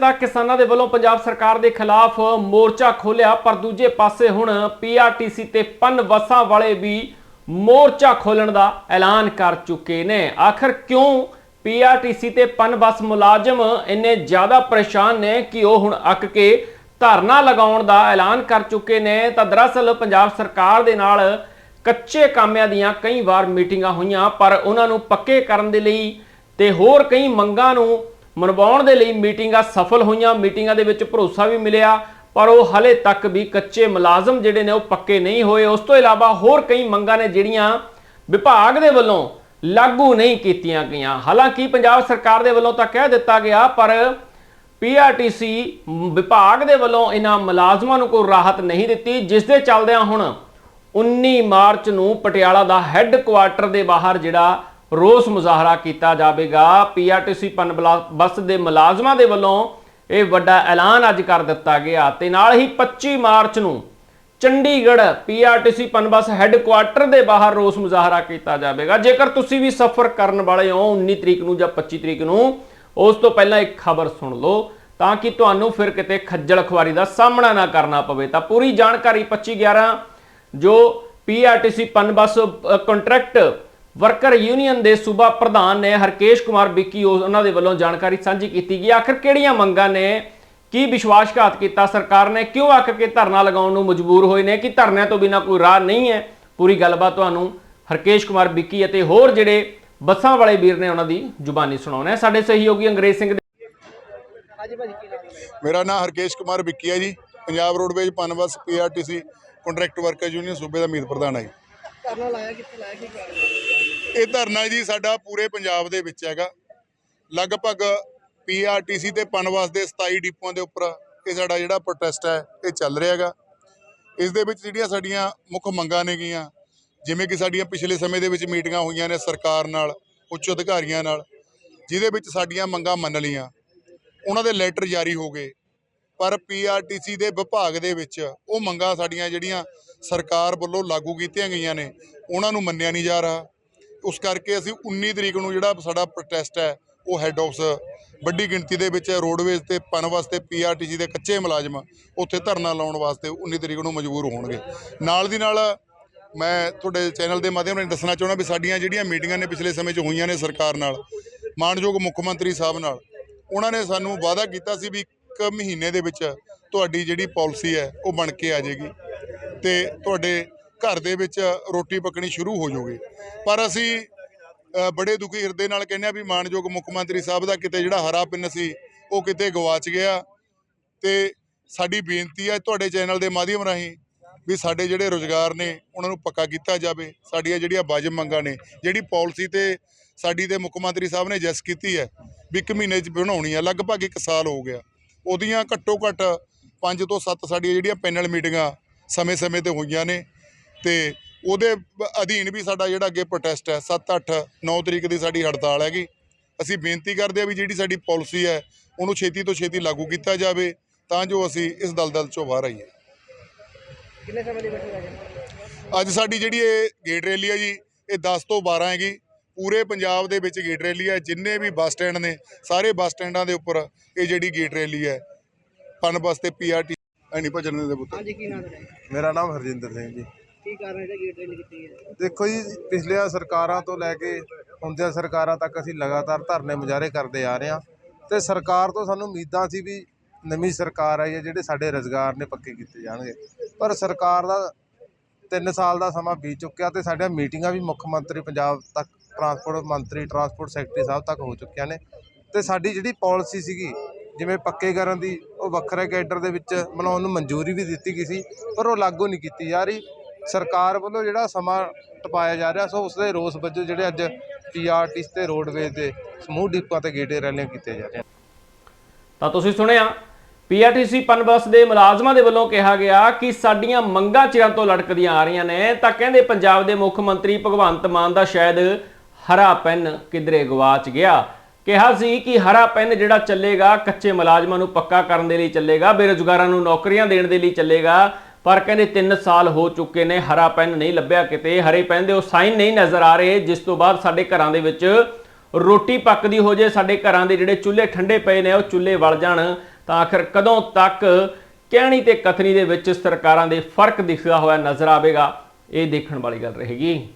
ਤਾਂ ਕਿਸਾਨਾਂ ਦੇ ਵੱਲੋਂ ਪੰਜਾਬ ਸਰਕਾਰ ਦੇ ਖਿਲਾਫ ਮੋਰਚਾ ਖੋਲਿਆ ਪਰ ਦੂਜੇ ਪਾਸੇ ਹੁਣ ਪੀਆਰਟੀਸੀ ਤੇ ਪਨ ਵਸਾਂ ਵਾਲੇ ਵੀ ਮੋਰਚਾ ਖੋਲਣ ਦਾ ਐਲਾਨ ਕਰ ਚੁੱਕੇ ਨੇ। ਆਖਰ ਕਿਉਂ ਪੀਆਰਟੀਸੀ ਤੇ ਪਨ ਬੱਸ ਮੁਲਾਜ਼ਮ ਇੰਨੇ ਜ਼ਿਆਦਾ ਪਰੇਸ਼ਾਨ ਨੇ ਕਿ ਉਹ ਹੁਣ ਅੱਕ ਕੇ ਧਰਨਾ ਲਗਾਉਣ ਦਾ ਐਲਾਨ ਕਰ ਚੁੱਕੇ ਨੇ? ਤਾਂ ਦਰਅਸਲ ਪੰਜਾਬ ਸਰਕਾਰ ਦੇ ਨਾਲ ਕੱਚੇ ਕਾਮਿਆਂ ਦੀਆਂ ਕਈ ਵਾਰ ਮੀਟਿੰਗਾਂ ਹੋਈਆਂ, ਪਰ ਉਹਨਾਂ ਨੂੰ ਪੱਕੇ ਕਰਨ ਦੇ ਲਈ ਤੇ ਹੋਰ ਕਈ ਮੰਗਾਂ ਨੂੰ ਮਨਵਾਉਣ ਦੇ ਲਈ ਮੀਟਿੰਗਾਂ ਸਫਲ ਹੋਈਆਂ, ਮੀਟਿੰਗਾਂ ਦੇ ਵਿੱਚ ਭਰੋਸਾ ਵੀ ਮਿਲਿਆ, ਪਰ ਉਹ ਹਲੇ ਤੱਕ ਵੀ ਕੱਚੇ ਮੁਲਾਜ਼ਮ ਜਿਹੜੇ ਨੇ ਉਹ ਪੱਕੇ ਨਹੀਂ ਹੋਏ। ਉਸ ਤੋਂ ਇਲਾਵਾ ਹੋਰ ਕਈ ਮੰਗਾਂ ਨੇ ਜਿਹੜੀਆਂ ਵਿਭਾਗ ਦੇ ਵੱਲੋਂ ਲਾਗੂ ਨਹੀਂ ਕੀਤੀਆਂ ਗਈਆਂ। ਹਾਲਾਂਕਿ ਪੰਜਾਬ ਸਰਕਾਰ ਦੇ ਵੱਲੋਂ ਤਾਂ ਕਹਿ ਦਿੱਤਾ ਗਿਆ, ਪਰ ਪੀਆਰਟੀਸੀ ਵਿਭਾਗ ਦੇ ਵੱਲੋਂ ਇਹਨਾਂ ਮੁਲਾਜ਼ਮਾਂ ਨੂੰ ਕੋਈ ਰਾਹਤ ਨਹੀਂ ਦਿੱਤੀ, ਜਿਸ ਦੇ ਚੱਲਦਿਆਂ ਹੁਣ 19 ਮਾਰਚ ਨੂੰ ਪਟਿਆਲਾ ਦਾ ਹੈੱਡਕੁਆਰਟਰ ਦੇ ਬਾਹਰ ਜਿਹੜਾ ਰੋਸ ਮੁਜ਼ਾਹਰਾ ਕੀਤਾ ਜਾਵੇਗਾ। ਪੀਆਰਟੀਸੀ ਪਨ ਬਲਾ- ਬੱਸ ਦੇ ਮੁਲਾਜ਼ਮਾਂ ਦੇ ਵੱਲੋਂ ਇਹ ਵੱਡਾ ਐਲਾਨ ਅੱਜ ਕਰ ਦਿੱਤਾ ਗਿਆ ਤੇ ਨਾਲ ਹੀ 25 ਮਾਰਚ ਨੂੰ ਚੰਡੀਗੜ੍ਹ ਪੀਆਰਟੀਸੀ ਪਨ ਬੱਸ ਹੈੱਡਕੁਆਰਟਰ ਦੇ ਬਾਹਰ ਰੋਸ ਮੁਜ਼ਾਹਰਾ ਕੀਤਾ ਜਾਵੇਗਾ। ਜੇਕਰ ਤੁਸੀਂ ਵੀ ਸਫ਼ਰ ਕਰਨ ਵਾਲੇ ਹੋ 19 ਤਰੀਕ ਨੂੰ ਜਾਂ 25 ਤਰੀਕ ਨੂੰ, ਉਸ ਤੋਂ ਪਹਿਲਾਂ ਇੱਕ ਖਬਰ ਸੁਣ ਲਓ, ਤਾਂ ਕਿ ਤੁਹਾਨੂੰ ਫਿਰ ਕਿਤੇ ਖੱਜਲ ਖੁਆਰੀ ਦਾ ਸਾਹਮਣਾ ਨਾ ਕਰਨਾ ਪਵੇ। ਤਾਂ ਪੂਰੀ ਜਾਣਕਾਰੀ 25 11 ਜੋ ਪੀਆਰਟੀਸੀ ਪਨ ਬੱਸ ਕੰਟਰੈਕਟ ਵਰਕਰ ਯੂਨੀਅਨ ਦੇ ਸੂਬਾ ਪ੍ਰਧਾਨ ਨੇ ਹਰਕੇਸ਼ ਕੁਮਾਰ ਬਿੱਕੀ ਉਹ- ਉਹਨਾਂ ਦੇ ਵੱਲੋਂ ਜਾਣਕਾਰੀ ਸਾਂਝੀ ਕੀਤੀ ਗਈ। ਆਖਰ ਕਿਹੜੀਆਂ ਮੰਗਾਂ ਨੇ? ਕੀ ਵਿਸ਼ਵਾਸਘਾਤ ਕੀਤਾ? ਸਰਕਾਰ ਨੇ ਕਿਉਂ ਅੱਕ ਕੇ ਧਰਨਾ ਲਗਾਉਣ ਨੂੰ ਮਜਬੂਰ ਹੋਏ ਨੇ? ਕਿ ਧਰਨਿਆਂ ਤੋਂ ਬਿਨਾਂ ਕੋਈ ਰਾਹ ਨਹੀਂ ਹੈ? ਪੂਰੀ ਗੱਲਬਾਤ ਤੁਹਾਨੂੰ ਹਰਕੇਸ਼ ਕੁਮਾਰ ਬਿੱਕੀ ਅਤੇ ਹੋਰ ਜਿਹੜੇ ਬੱਸਾਂ ਵਾਲੇ ਵੀਰ ਨੇ ਉਹਨਾਂ ਦੀ ਜ਼ੁਬਾਨੀ ਸੁਣਾਉਣਾ ਹੈ। ਸਾਡੇ ਸਹਿਯੋਗੀ ਅੰਗਰੇਜ਼ ਸਿੰਘ ਮੇਰਾ ਨਾਮ ਹਰਕੇਸ਼ ਕੁਮਾਰ ਵਿੱਕੀ ਹੈ ji. Punjab roadways Punbus PRTC contract worker union ਸੂਬੇ ਦਾ ਮੀਤ ਪ੍ਰਧਾਨ ਹੈ ਜੀ। ਧਰਨਾ ਲਾਇਆ ਕਿੱਥੇ ਲਾਇਆ ਕੀ ਕਾਰਨ ਹੈ? ਇਹ ਧਰਨਾ ਜੀ ਸਾਡਾ ਪੂਰੇ ਪੰਜਾਬ ਦੇ ਵਿੱਚ ਹੈਗਾ। ਲਗਭਗ ਪੀਆਰਟੀਸੀ ਤੇ ਪਨਬਸ ਦੇ 27 ਡਿਪੂਆਂ ਦੇ ਉੱਪਰ ਇਹ ਸਾਡਾ ਜਿਹੜਾ ਪ੍ਰੋਟੈਸਟ ਹੈ, ਇਹ ਚੱਲ ਰਿਹਾ ਹੈਗਾ। ਇਸ ਦੇ ਵਿੱਚ ਜਿਹੜੀਆਂ ਸਾਡੀਆਂ ਮੁੱਖ ਮੰਗਾਂ ਨੇਗੀਆਂ ਜਿਵੇਂ ਕਿ ਸਾਡੀਆਂ ਪਿਛਲੇ ਸਮੇਂ ਦੇ ਵਿੱਚ ਮੀਟਿੰਗਾਂ ਹੋਈਆਂ ਨੇ ਸਰਕਾਰ ਨਾਲ, ਉੱਚ ਅਧਿਕਾਰੀਆਂ ਨਾਲ, ਜਿਹਦੇ ਵਿੱਚ ਸਾਡੀਆਂ ਮੰਗਾਂ ਮੰਨ ਲਈਆਂ। ਉਹਨਾਂ ਦੇ ਲੈਟਰ ਜਾਰੀ ਹੋ ਗਏ। ਪਰ ਪੀਆਰਟੀਸੀ ਦੇ ਵਿਭਾਗ ਦੇ ਵਿੱਚ ਉਹ ਮੰਗਾਂ ਸਾਡੀਆਂ ਜਿਹੜੀਆਂ ਸਰਕਾਰ ਵੱਲੋਂ ਲਾਗੂ ਕੀਤੀਆਂ ਗਈਆਂ ਨੇ, ਉਹਨਾਂ ਨੂੰ ਮੰਨਿਆ ਨਹੀਂ ਜਾ ਰਿਹਾ। ਉਸ ਕਰਕੇ ਅਸੀਂ 19 ਤਰੀਕ ਨੂੰ ਜਿਹੜਾ ਸਾਡਾ ਪ੍ਰੋਟੈਸਟ ਹੈ, ਉਹ ਹੈੱਡ ਆਫਿਸ ਵੱਡੀ ਗਿਣਤੀ ਦੇ ਵਿੱਚ ਰੋਡਵੇਜ਼ ਤੇ ਪਨ ਵਾਸਤੇ ਪੀਆਰਟੀਸੀ ਦੇ ਕੱਚੇ ਮੁਲਾਜ਼ਮ ਉੱਥੇ ਧਰਨਾ ਲਾਉਣ ਵਾਸਤੇ 19 ਤਰੀਕ ਨੂੰ ਮਜਬੂਰ ਹੋਣਗੇ। ਨਾਲ ਦੀ ਨਾਲ ਮੈਂ ਤੁਹਾਡੇ ਚੈਨਲ ਦੇ ਮਾਧਿਅਮ ਨਾਲ ਦੱਸਣਾ ਚਾਹੁੰਦਾ ਵੀ ਸਾਡੀਆਂ ਜਿਹੜੀਆਂ ਮੀਟਿੰਗਾਂ ਨੇ ਪਿਛਲੇ ਸਮੇਂ 'ਚ ਹੋਈਆਂ ਨੇ ਸਰਕਾਰ ਨਾਲ, ਮਾਨਯੋਗ ਮੁੱਖ ਮੰਤਰੀ ਸਾਹਿਬ ਨਾਲ, ਉਹਨਾਂ ਨੇ ਸਾਨੂੰ ਵਾਅਦਾ ਕੀਤਾ ਸੀ ਵੀ ਇੱਕ ਮਹੀਨੇ ਦੇ ਵਿੱਚ ਤੁਹਾਡੀ ਜਿਹੜੀ ਪਾਲਿਸੀ ਹੈ, ਉਹ ਬਣ ਕੇ ਆ ਜਾਏਗੀ। ਤੇ ਤੁਹਾਡੇ ਘਰ ਦੇ ਵਿੱਚ ਰੋਟੀ ਪੱਕਣੀ ਸ਼ੁਰੂ ਹੋ ਜਾਊਗੀ ਪਰ ਅਸੀਂ ਬੜੇ ਦੁਖੀ ਹਿਰਦੇ ਨਾਲ ਕਹਿੰਦੇ ਆ ਵੀ ਮਾਨਯੋਗ ਮੁੱਖ ਮੰਤਰੀ ਸਾਹਿਬ ਦਾ ਕਿਤੇ ਜਿਹੜਾ ਹਰਾ ਪਿੰਨ ਸੀ, ਉਹ ਕਿਤੇ ਗਵਾਚ ਗਿਆ। ਤੇ ਸਾਡੀ ਬੇਨਤੀ ਹੈ ਤੁਹਾਡੇ ਚੈਨਲ ਦੇ ਮਾਧਿਅਮ ਰਾਹੀਂ ਵੀ ਸਾਡੇ ਜਿਹੜੇ ਰੋਜ਼ਗਾਰ ਨੇ, ਉਹਨਾਂ ਨੂੰ ਪੱਕਾ ਕੀਤਾ ਜਾਵੇ। ਸਾਡੀਆਂ ਜਿਹੜੀਆਂ ਵਾਜਬ ਮੰਗਾਂ ਨੇ, ਜਿਹੜੀ ਪਾਲਿਸੀ ਤੇ ਸਾਡੀ ਤੇ ਮੁੱਖ ਮੰਤਰੀ ਸਾਹਿਬ ਨੇ ਜੈਸ ਕੀਤੀ ਹੈ, ਵੀ ਇੱਕ ਮਹੀਨੇ 'ਚ ਬਣਾਉਣੀ ਹੈ, ਲਗਭਗ ਇੱਕ ਸਾਲ ਹੋ ਗਿਆ। ਉਹਦੀਆਂ ਘੱਟੋ ਘੱਟ 5 ਤੋਂ 7 ਸਾਡੀਆਂ ਜਿਹੜੀਆਂ ਪੈਨਲ ਮੀਟਿੰਗਾਂ ਸਮੇਂ-ਸਮੇਂ ਤੇ ਹੋਈਆਂ ਨੇ। ਤੇ ਉਹਦੇ ਅਧੀਨ ਵੀ ਸਾਡਾ ਜਿਹੜਾ ਅੱਗੇ ਪ੍ਰੋਟੈਸਟ ਹੈ 7 8 9 ਤਰੀਕ ਦੀ ਸਾਡੀ ਹੜਤਾਲ ਹੈਗੀ। ਅਸੀਂ ਬੇਨਤੀ ਕਰਦੇ ਹਾਂ ਵੀ ਜਿਹੜੀ ਸਾਡੀ ਪਾਲਿਸੀ ਹੈ ਉਹਨੂੰ ਛੇਤੀ ਤੋਂ ਛੇਤੀ ਲਾਗੂ ਕੀਤਾ ਜਾਵੇ ਤਾਂ ਜੋ ਅਸੀਂ ਇਸ ਦਲਦਲ ਚੋਂ ਬਾਹਰ ਆਈਏ। ਕਿੰਨੇ ਸਮੇਂ ਲਈ ਬੈਠੇ ਰਹੇ ਅੱਜ ਸਾਡੀ ਜਿਹੜੀ ਇਹ ਗੇਟ ਰੈਲੀ ਹੈ ਜੀ ਇਹ 10 ਤੋਂ 12 ਹੈਗੀ। ਪੂਰੇ ਪੰਜਾਬ ਦੇ ਵਿੱਚ ਗੇਟ ਰੈਲੀ ਹੈ ਜਿੰਨੇ ਵੀ ਬੱਸ ਸਟੈਂਡ ਨੇ ਸਾਰੇ ਬੱਸ ਸਟੈਂਡਾਂ ਦੇ ਉੱਪਰ ਇਹ ਜਿਹੜੀ ਗੇਟ ਰੈਲੀ ਹੈ। ਪਨ ਬੱਸ ਤੇ ਪੀਆਰਟੀ ਐਨੀ ਭਜਨ ਦੇ ਪੁੱਤ। ਹਾਂਜੀ ਕੀ ਨਾਮ ਹੈ ਮੇਰਾ ਨਾਮ ਹਰਜਿੰਦਰ ਸਿੰਘ ਜੀ। ਕੀ ਕਾਰਨ ਹੈ ਗੇਟ ਰੈਲੀ ਕੀਤੀ ਹੈ? ਦੇਖੋ ਜੀ, ਪਿਛਲੀਆਂ ਸਰਕਾਰਾਂ ਤੋਂ ਲੈ ਕੇ ਹੁੰਦੀਆਂ ਸਰਕਾਰਾਂ ਤੱਕ ਅਸੀਂ ਲਗਾਤਾਰ ਧਰਨੇ ਮੁਜ਼ਾਹਰੇ ਕਰਦੇ ਆ ਰਹੇ ਹਾਂ ਤੇ ਸਰਕਾਰ ਤੋਂ ਸਾਨੂੰ ਉਮੀਦਾਂ ਸੀ ਵੀ ਨਵੀਂ ਸਰਕਾਰ ਆਈ ਹੈ ਜਿਹੜੇ ਸਾਡੇ ਰੋਜ਼ਗਾਰ ਨੇ ਪੱਕੇ ਕੀਤੇ ਜਾਣਗੇ। ਪਰ ਸਰਕਾਰ ਦਾ 3 ਸਾਲ ਦਾ ਸਮਾਂ ਬੀਤ ਚੁੱਕਿਆ ਤੇ ਸਾਡੀਆਂ ਮੀਟਿੰਗਾਂ ਵੀ ਮੁੱਖ ਮੰਤਰੀ ਪੰਜਾਬ ਤੱਕ, ਟਰਾਂਸਪੋਰਟ ਮੰਤਰੀ, ਟਰਾਂਸਪੋਰਟ ਸੈਕਟਰੀ ਸਾਹਿਬ ਤੱਕ ਹੋ ਚੁੱਕੀਆਂ ਨੇ ਤੇ ਸਾਡੀ ਜਿਹੜੀ ਪਾਲਿਸੀ ਸੀਗੀ, ਜਿਵੇਂ ਪੱਕੇ ਕਰਨ ਦੀ ਉਹ ਵੱਖਰੇ ਕੈਡਰ ਦੇ ਵਿੱਚ ਬਣਾਉਣ ਨੂੰ ਮਨਜ਼ੂਰੀ ਵੀ ਦਿੱਤੀ ਗਈ ਸੀ, ਪਰ ਉਹ ਲਾਗੂ ਨਹੀਂ ਕੀਤੀ ਜਾ ਰਹੀ। ਸਰਕਾਰ ਵੱਲੋਂ ਜਿਹੜਾ ਸਮਾਂ ਟਪਾਇਆ ਜਾ ਰਿਹਾ, ਸੋ ਉਸ ਦੇ ਰੋਸ ਵਜੋਂ ਜਿਹੜੇ ਅੱਜ ਪੀਆਰਟੀਸ ਤੇ ਰੋਡਵੇਜ਼ ਦੇ ਸਮੂਹ ਡਿਪੂਆਂ ਤੇ ਗੇੜੇ ਰੈਲੀਆਂ ਕੀਤੀਆਂ ਜਾ ਰਹੀਆਂ ਤਾਂ ਤੁਸੀਂ ਸੁਣਿਆ ਪੀਆਰਟੀਸੀ ਪਨਬਸ ਦੇ ਮੁਲਾਜ਼ਮਾਂ ਦੇ ਵੱਲੋਂ ਕਿਹਾ ਗਿਆ ਕਿ ਸਾਡੀਆਂ ਮੰਗਾਂ ਚਿਰਾਂ ਤੋਂ ਲਟਕਦੀਆਂ ਆ ਰਹੀਆਂ ਨੇ। ਤਾਂ ਕਹਿੰਦੇ ਪੰਜਾਬ ਦੇ ਮੁੱਖ ਮੰਤਰੀ ਭਗਵੰਤ ਮਾਨ ਦਾ ਸ਼ਾਇਦ ਹਰਾ ਪੈਨ ਕਿਧਰੇ ਗਵਾਚ ਗਿਆ। ਕਿਹਾ ਸੀ ਕਿ ਹਰਾ ਪੈਨ ਜਿਹੜਾ ਚੱਲੇਗਾ, ਕੱਚੇ ਮੁਲਾਜ਼ਮਾਂ ਨੂੰ ਪੱਕਾ ਕਰਨ ਦੇ ਲਈ ਚੱਲੇਗਾ, ਬੇਰੁਜ਼ਗਾਰਾਂ ਨੂੰ ਨੌਕਰੀਆਂ ਦੇਣ ਦੇ ਲਈ ਚੱਲੇਗਾ। ਪਰ ਕਹਿੰਦੇ 3 ਸਾਲ ਹੋ ਚੁੱਕੇ ਨੇ, ਹਰਾ ਪੈਨ ਨਹੀਂ ਲੱਭਿਆ ਕਿਤੇ, ਹਰੇ ਪੈਨ ਦੇ ਉਹ ਸਾਈਨ ਨਹੀਂ ਨਜ਼ਰ ਆ ਰਹੇ, ਜਿਸ ਤੋਂ ਬਾਅਦ ਸਾਡੇ ਘਰਾਂ ਦੇ ਵਿੱਚ ਰੋਟੀ ਪੱਕਦੀ ਹੋ ਜੇ, ਸਾਡੇ ਘਰਾਂ ਦੇ ਜਿਹੜੇ ਚੁੱਲ੍ਹੇ ਠੰਡੇ ਪਏ ਨੇ, ਉਹ ਚੁੱਲ੍ਹੇ ਵਲ ਜਾਣ, ਤਾਂ ਆਖਰ ਕਦੋਂ ਤੱਕ ਕਹਿਣੀ ਤੇ ਕਥਨੀ ਦੇ ਵਿੱਚ ਸਰਕਾਰਾਂ ਦੇ ਫ਼ਰਕ ਦਿਖਦਾ ਹੋਇਆ ਨਜ਼ਰ ਆਵੇਗਾ, ਇਹ ਦੇਖਣ ਵਾਲੀ ਗੱਲ ਰਹੇਗੀ।